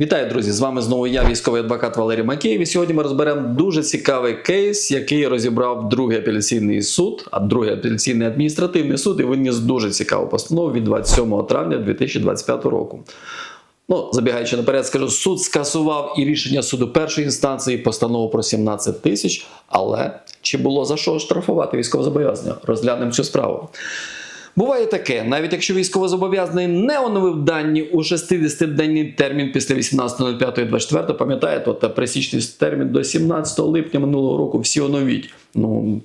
Вітаю, друзі! З вами знову я, військовий адвокат Валерій Макеєв. І сьогодні ми розберемо дуже цікавий кейс, який розібрав другий апеляційний суд, а другий апеляційний адміністративний суд і виніс дуже цікаву постанову від 27 травня 2025 року. Ну, забігаючи наперед, скажу, суд скасував і рішення суду першої інстанції, і постанову про 17 тисяч. Але чи було за що штрафувати військовозобов'язання? Розглянемо цю справу. Буває таке, навіть якщо військовозобов'язаний не оновив дані у 60-денний термін після 18.05.24, пам'ятаєте, от пресічний термін до 17 липня минулого року всі оновіть. Ну,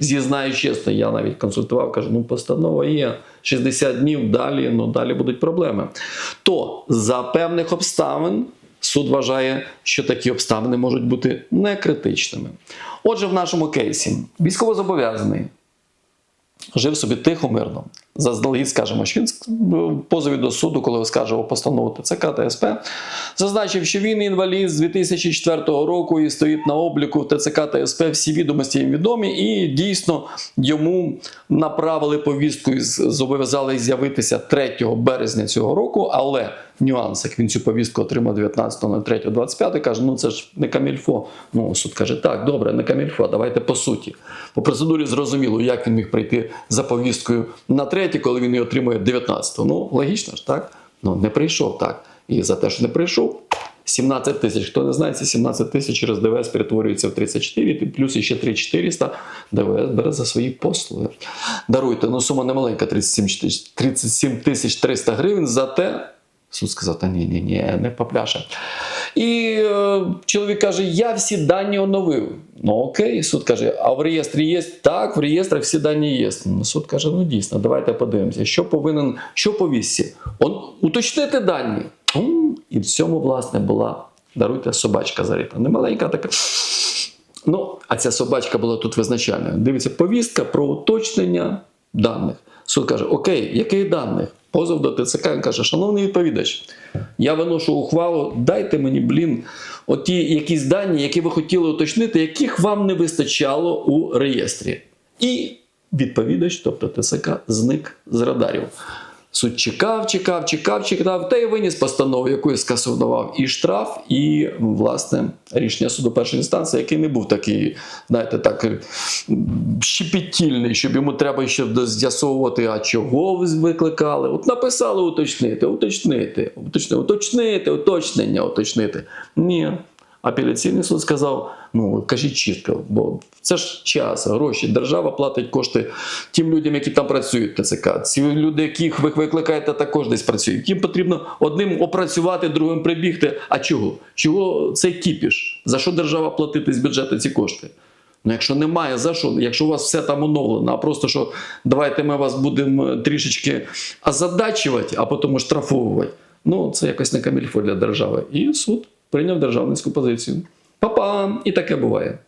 зізнаю чесно, я навіть консультував, кажу, ну постанова є 60 днів, далі, ну далі будуть проблеми. То за певних обставин суд вважає, що такі обставини можуть бути не критичними. Отже, в нашому кейсі військовозобов'язаний жив собі тихо, мирно. Заздалегідь скажемо, що він в позові до суду, коли оскаржував постанову ТЦК та СП, зазначив, що він інвалід з 2004 року і стоїть на обліку в ТЦК та СП. Всі відомості їм відомі, і дійсно йому направили повістку і зобов'язали з'явитися 3 березня цього року. Але нюанс, як він цю повістку отримав 19.03.25, каже: ну це ж не камільфо. Ну суд каже, так, добре, не камільфо, давайте по суті. По процедурі зрозуміло, як він міг прийти за повісткою на третє, коли він її отримує 19-го. Ну, логічно ж, так? Ну, не прийшов так. І за те, що не прийшов, 17 тисяч. Хто не знає, ці 17 тисяч через ДВС перетворюється в 34, плюс іще 3400 ДВС бере за свої послуги. Даруйте, ну сума не маленька, 37 тисяч 300 гривень, зате суд сказав, та ні, ні, ні, не попляше. І е, чоловік каже: Я всі дані оновив. Ну окей, суд каже, а в реєстрі є? Так, в реєстрах всі дані є. Ну, Суд каже, ну дійсно, давайте подивимося, що повинен, що по вісці? Он, уточнити дані. І в цьому, власне, була, даруйте, собачка зарита. Немаленька така. Ну, а ця собачка була тут визначальною. Дивіться, повістка про уточнення даних. Суд каже: Окей, яких даних? Позов до ТЦК він каже, шановний відповідач, я виношу ухвалу, дайте мені, блін, оті якісь дані, які ви хотіли уточнити, яких вам не вистачало у реєстрі. І відповідач, тобто ТСК, зник з радарів. Суд чекав, чекав, чекав, чекав, та й виніс постанову, яку скасував і штраф, і власне рішення суду першої інстанції, який не був такий, знаєте, так щепетільний, щоб йому треба ще з'ясовувати, а чого ви викликали. От написали уточнити, уточнити, уточнити, уточнити, уточнення, уточнити. Ні. Апеляційний суд сказав: ну кажіть чітко, бо це ж час, гроші. Держава платить кошти тим людям, які там працюють ТЦК. Ці люди, яких ви викликаєте, також десь працюють. Їм потрібно одним опрацювати, другим прибігти. А чого? Чого цей кіпіш? За що держава платити з бюджету ці кошти? Ну, якщо немає, за що? Якщо у вас все там оновлено, а просто що давайте ми вас будемо трішечки озадачувати, а потім штрафовувати. Ну, це якось не камільфо для держави. І суд прийняв державницьку позицію. Па-па! І таке буває.